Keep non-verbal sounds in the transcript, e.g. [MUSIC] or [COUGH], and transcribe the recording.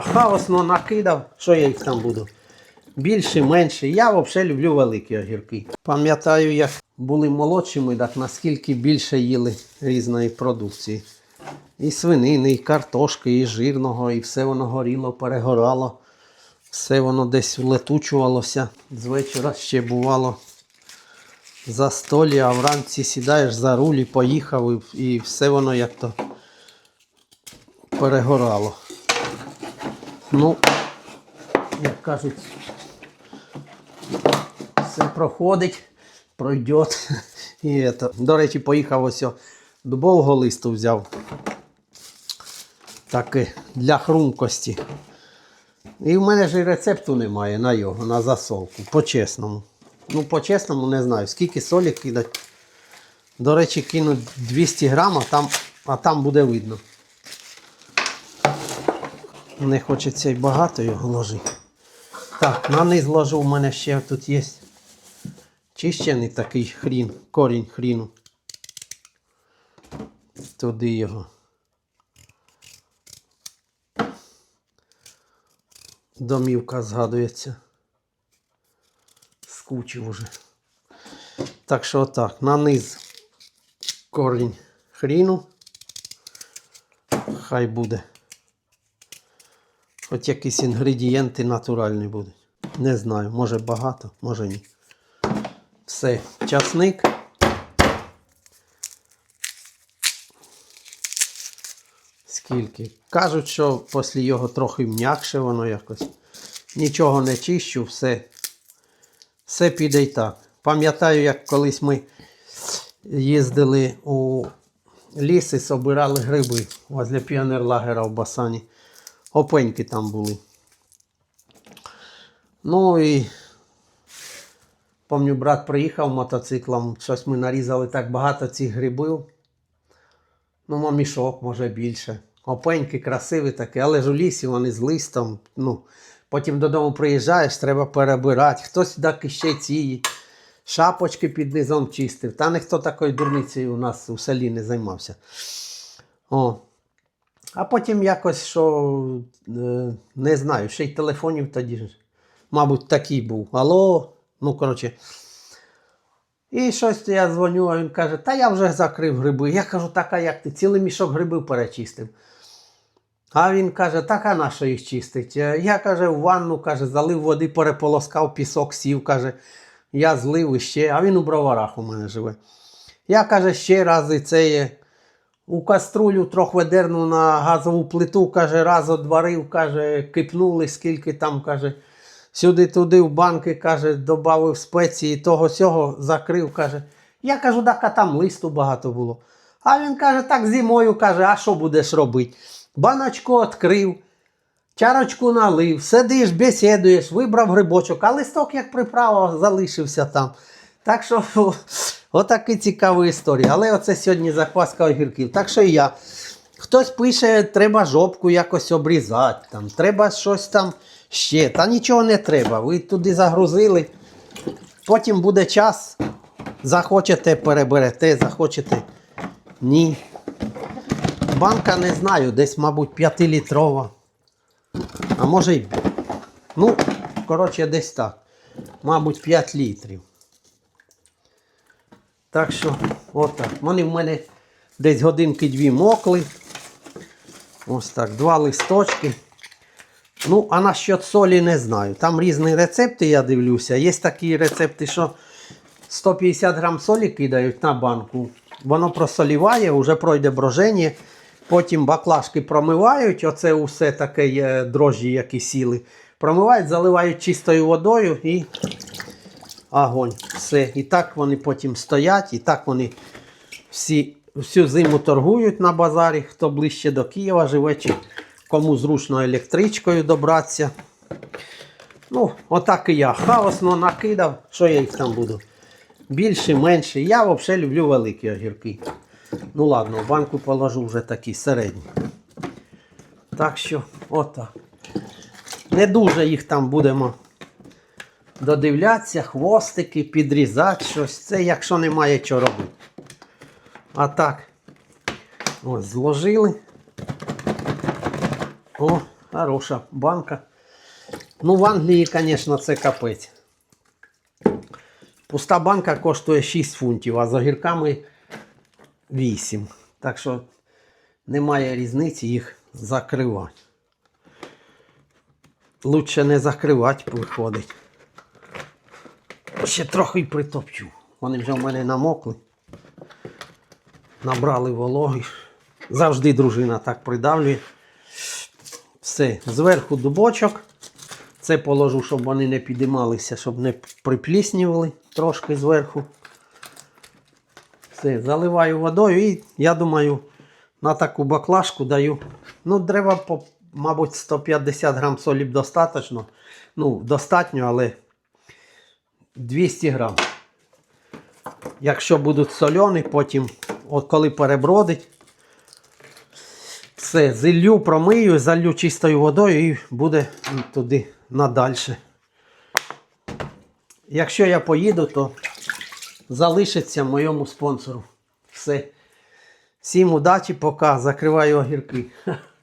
Хаосно накидав, що я їх там буду? Більше, менше. Я взагалі люблю великі огірки. Пам'ятаю, як були молодшими, так наскільки більше їли різної продукції. І свинини, і картошки, і жирного, і все воно горіло, перегорало. Все воно десь влетучувалося. З вечора ще бувало за столі, а вранці сідаєш за руль і поїхав, і все воно як то перегорало. Ну, як кажуть, все проходить, пройде. І это. До речі, поїхав ось дубового листу взяв. Таке для хрумкості. І в мене ж і рецепту немає на його, на засолку. По-чесному. Ну, по-чесному не знаю, скільки солі кидати. До речі, кинуть 200 грам, а там, а там буде видно. Не хочеться й багато його ложити. Так, на низ ложу, у мене ще тут є чищений такий хрін, корінь хріну. Туди його. Домівка згадується. Скучив уже. Так що отак, на низ корінь хріну. Хай буде. Хоч якісь інгредієнти натуральні будуть. Не знаю, може багато, може ні. Все, часник. Скільки? Кажуть, що після його трохи м'якше воно якось. Нічого не чищу, все. Все піде й так. Пам'ятаю, як колись ми їздили у ліс і собирали гриби возле піонерлагера в Басані. Опеньки там були. Ну і пам'ятаю, брат приїхав мотоциклом, щось ми нарізали так багато цих грибів. Ну, мо мішок, може більше. Опеньки красиві такі, але ж у лісі вони з листом. Ну, потім додому приїжджаєш, треба перебирати. Хтось так ще ці шапочки під низом чистив. Та ніхто такою дурницею у нас у селі не займався. О. А потім якось, що е, не знаю, ще й телефонів тоді, мабуть, такий був. Алло, ну коротше. І щось я дзвоню, а він каже, та я вже закрив гриби. Я кажу, так, а як ти цілий мішок грибів перечистив. А він каже, так а на що їх чистить? Е, Я каже, в ванну каже, залив води, переполоскав, пісок сів, каже, я злив іще, а він у броварах у мене живе. Я каже, ще раз і це є. У каструлю трохи ведерну на газову плиту, каже, раз одварив, каже, кипнули, скільки там, каже, сюди-туди в банки, каже, додав спеції, того сього закрив, каже. Я кажу, так, а там листу багато було. А він каже, так зимою каже, а що будеш робити? Баночку відкрив, чарочку налив, сидиш, бесідуєш, вибрав грибочок, а листок, як приправа, залишився там. Так що отакі цікаві історії. Але оце сьогодні закваска огірків. Так що і я. Хтось пише, треба жопку якось обрізати, там, треба щось там ще. Та нічого не треба. Ви туди загрузили. Потім буде час. Захочете, переберете, захочете. Ні. Банка не знаю, десь, мабуть, 5-літрова. А може й. Ну, коротше, десь так. Мабуть, 5 літрів. Так що, отак. Вони в мене десь годинки дві мокли. Ось так, два листочки. Ну, а насчет солі не знаю. Там різні рецепти, я дивлюся. Є такі рецепти, що 150 грам солі кидають на банку. Воно просоліває, вже пройде броження. Потім баклажки промивають, оце усе таке дрожжі, які сіли. Промивають, заливають чистою водою і огонь. Все. І так вони потім стоять, і так вони всі, всю зиму торгують на базарі, хто ближче до Києва живе, чи кому зручно електричкою добратися. Ну, отак і я. Хаосно накидав, що я їх там буду. Більше, менше. Я взагалі люблю великі огірки. Ну ладно, в банку положу вже такі середні. Так що, отак. Не дуже їх там будемо додивлятися, хвостики, підрізати щось. Це якщо немає чого робити. А так, ось, зложили. О, Хороша банка. Ну, в Англії, звісно, це капець. Пуста банка коштує 6 фунтів, а з огірками 8. Так що немає різниці їх закривати. Лучше не закривати, виходить. Ще трохи притопчу. Вони вже в мене намокли. Набрали вологи. Завжди дружина так придавлює. Все, зверху дубочок. Це положу, щоб вони не підіймалися, щоб не припліснювали трошки зверху. Все, заливаю водою і я думаю, на таку баклажку даю. Ну, треба, мабуть, 150 грам солі б достатньо. Ну, достатньо, але 200 грам. Якщо будуть сольоні, потім, от коли перебродить, все, зіллю, промию, залью чистою водою і буде туди надальше. Якщо я поїду, то залишиться моєму спонсору. Все. Всім удачі, пока. Закриваю огірки. [LAUGHS]